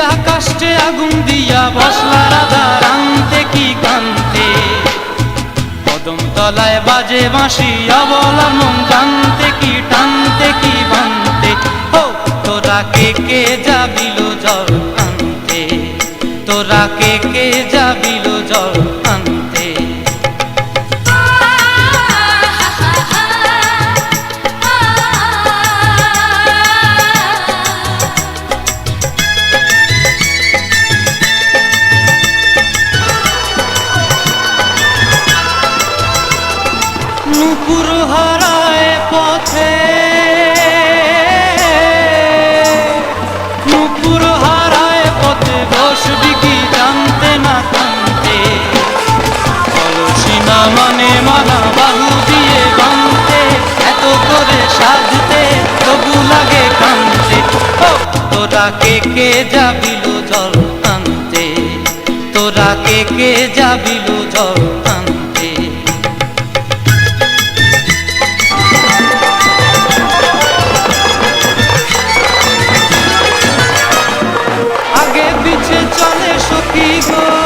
ভিজা কাষ্টে আগুন দিয়া বসলা রাধা রানতে কি কান্তে? কদম তলায় বাজে বাঁশি, অবলা মন জানতে কি, টানতে কি, বানতে? ও তোরা কে কে যাবিল জল আনতে? তোরা কে কে যাবিল জল নুপুর হারায় পথে। নুপুর হারায় পথে বসবি কি জানতে না কানতে না মানে মানা বাহু দিয়ে বানতে। এত করে সাজতে তবু লাগে কানতে। তোরা কে কে যাবিল জল আনতে? তোরা কে কে যাবিল জল go.